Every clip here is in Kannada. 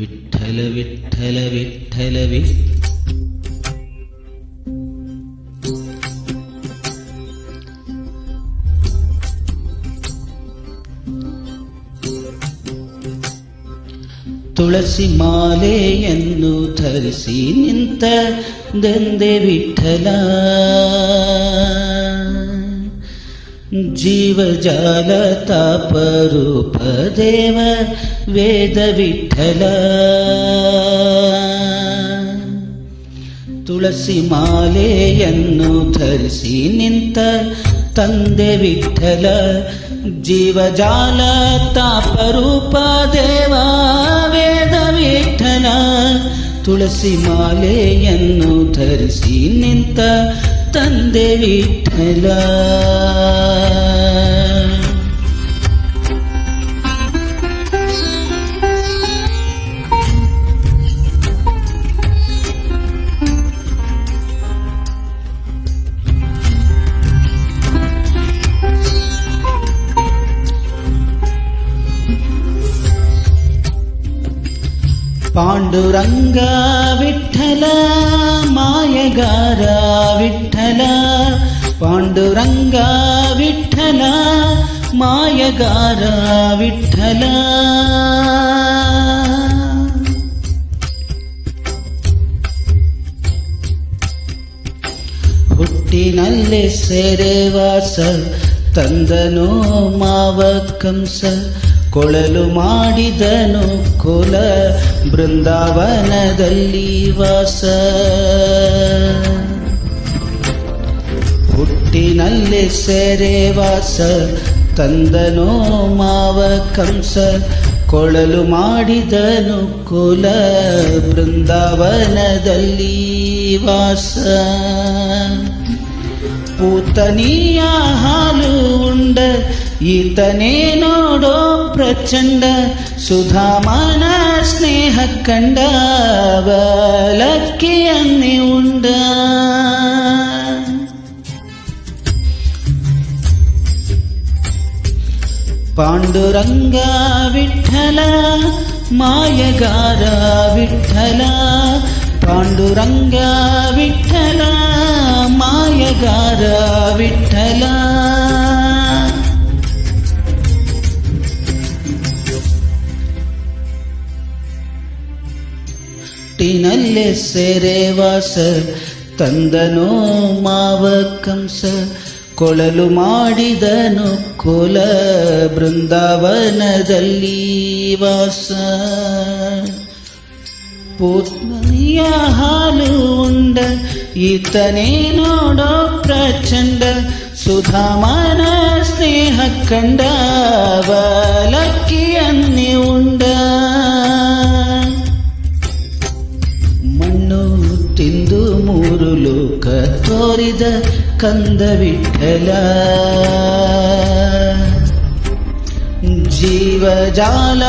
ವಿಠಲ ವಿಠಲ ವಿಠಲ ವಿ ತುಳಸಿ ಮಾಲೆಯನ್ನು ಧರಿಸಿ ನಿಂತ ದಂದೆ ವಿಠಲ ವೇದ ವಿಠಲ ತುಳಸಿ ಮಾಲೆಯನ್ನು ಧರಿಸಿ ನಿಂತ ತಂದೆ ವಿಠಲ. ಜೀವಜಾಲ ತಾಪರೂಪ ದೇವ ವೇದ ವಿಠಲ ತುಳಸಿ ಮಾಲೆಯನ್ನು ಧರಿಸಿ ನಿಂತ ತಂದೆ ವಿಠಲ ಪಾಂಡುರಂಗ ವಿಠಲ ಮಾಯಗಾರ ವಿಠಲ ಪಾಂಡುರಂಗ ವಿಠಲ ಮಾಯಗಾರ ವಿಠಲ ಹುಟ್ಟಿನಲ್ಲೇ ಸೆರೆವಾಸ ತಂದನೋ ಮಾವ ಕಂಸ ಕೊಳಲು ಮಾಡಿದನು ಕುಲ ಬೃಂದಾವನದಲ್ಲಿ ವಾಸ. ಹುಟ್ಟಿನಲ್ಲೇ ಸೆರೆವಾಸ ತಂದನೋ ಮಾವ ಕಂಸ. ಕೊಳಲು ಮಾಡಿದನು ಕುಲ ಬೃಂದಾವನದಲ್ಲಿ ವಾಸ. ಪೂತನಿಯ ಹಾಲು ಉಂಡ ಈತನೇ ನೋಡೋ ಪ್ರಚಂಡ ಸುಧಾಮನ ಸ್ನೇಹ ಕಂಡ ಬಲಕ್ಕಿಯನ್ನೇ ಉಂಡ ಪಾಂಡುರಂಗ ವಿಠಲ ಮಾಯಗಾರ ವಿಠಲ ಪಾಂಡುರಂಗ ವಿಠಲ ಮಾಯಗಾರ ವಿಠಲ. ಟಿನಲ್ಲೇ ಸೆರೆವಾಸ ತಂದನೋ ಮಾವ ಕಂಸ ಕೊಳಲು ಮಾಡಿದನು ಕುಲ ಬೃಂದಾವನದಲ್ಲಿ ವಾಸ. ಪೂತ್ನಿಯ ಹಾಲು ಉಂಡ, ಈತನೇ ನೋಡೋ ಪ್ರಚಂಡ, ಸುಧಾಮನ ಸ್ನೇಹ ಕಂಡ ಬಲಕ್ಕಿಯನ್ನೇ ಉಂಡ. ಮಣ್ಣು ತಿಂದು ಮೂರು ಲೋಕ ತೋರಿದ ಕಂದ ವಿಠಲ ಜೀವಜಾಲ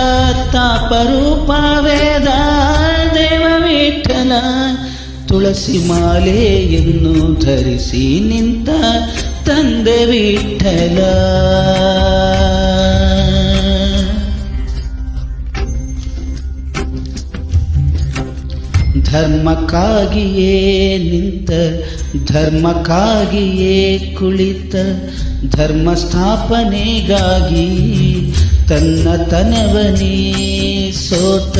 ತಾಪರೂಪ ವೇದ ದೇವ ವಿಠಲ. ತುಳಸಿ ಮಾಲೆಯನ್ನು ಧರಿಸಿ ನಿಂತ ತಂದೆ ವಿಠಲ. ಧರ್ಮಕ್ಕಾಗಿಯೇ ನಿಂತ, ಧರ್ಮಕ್ಕಾಗಿಯೇ ಕುಳಿತ ಧರ್ಮ ಸ್ಥಾಪನೆಗಾಗಿ ತನ್ನ ತನವನೇ ಸೋತ.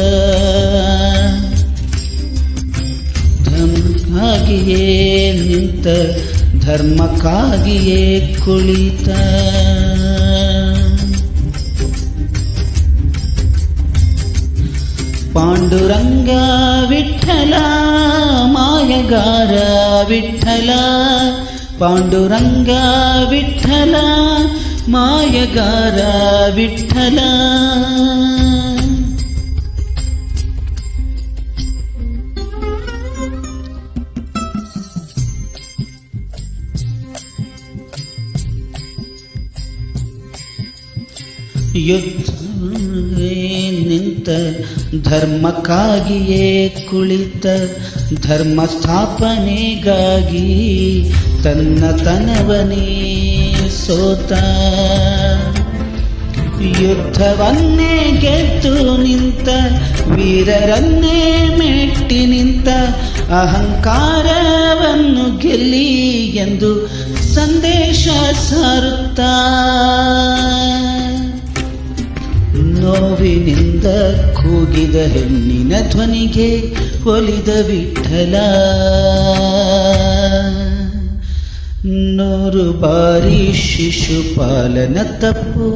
ಧರ್ಮಕ್ಕಾಗಿಯೇ ನಿಂತ ಧರ್ಮಕ್ಕಾಗಿಯೇ ಕುಳಿತ. ಪಾಂಡುರಂಗ ವಿಠಲ ಮಾಯಗಾರ ವಿಠಲ. ಪಾಂಡುರಂಗ ವಿಠಲ ಮಾಯಗಾರ ವಿಠಲ. ನಿಂತ ಧರ್ಮಕ್ಕಾಗಿಯೇ ಕುಳಿತ ಧರ್ಮ ಸ್ಥಾಪನೆಗಾಗಿ ತನ್ನ ತನವನೇ ಸೋತ. ಯುದ್ಧವನ್ನೇ ಗೆದ್ದು ನಿಂತ, ವೀರರನ್ನೇ ಮೆಟ್ಟಿ ನಿಂತ, ಅಹಂಕಾರವನ್ನು ಗೆಲ್ಲಿ ಎಂದು ಸಂದೇಶ ಸಾರುತ್ತಾ. ನೋವಿನಿಂದ ಕೂಗಿದ ಹೆಣ್ಣಿನ ಧ್ವನಿಗೆ ಒಲಿದ ವಿಠಲ. ನೂರು ಬಾರಿ ಶಿಶುಪಾಲನ ತಪ್ಪು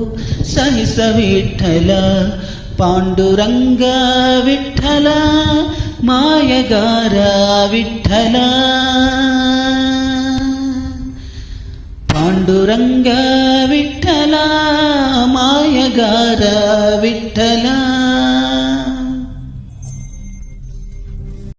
ಸಹಿಸ ವಿಠಲ ಪಾಂಡುರಂಗ ವಿಠಲ ಮಾಯಗಾರ ವಿಠಲ ಪಾಂಡುರಂಗ ವಿಠಲ ಮಾಯಗಾರ ವಿಠಲ